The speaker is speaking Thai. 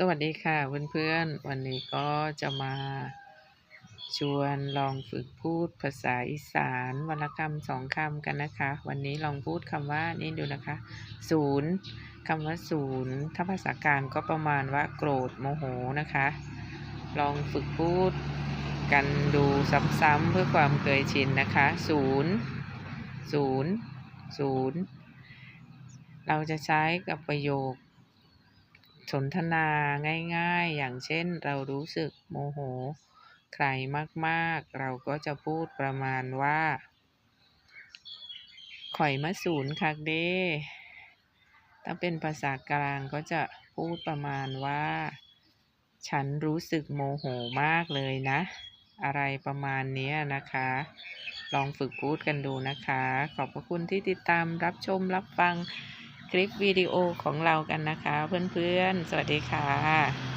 สวัสดีค่ะเพื่อนๆ วันนี้ก็จะมาชวนลองฝึกพูดภาษาอีสานวรรณคำสองคำกันนะคะ วันนี้ลองพูดคำว่านี่ดูนะคะศูนย์คำว่าศูนย์ถ้าภาษากลางก็ประมาณว่าโกรธโมโหนะคะ ลองฝึกพูดกันดูซ้ำๆเพื่อความเคยชินนะคะศูนย์ศูนย์ศูนย์เราจะใช้กับประโยค สนทนาง่ายๆ อย่างเช่นเรารู้สึกโมโห ใครมากๆ เราก็จะพูดประมาณว่าข่อยมาศูนย์คักเด้ถ้าเป็นภาษากลางก็จะพูดประมาณว่า ฉันรู้สึกโมโหมากเลยนะ อะไรประมาณนี้นะคะ ลองฝึกพูดกันดูนะคะ ขอบพระคุณที่ติดตามรับชมรับฟัง คลิปวิดีโอของเรากันนะคะ เพื่อนๆ สวัสดีค่ะ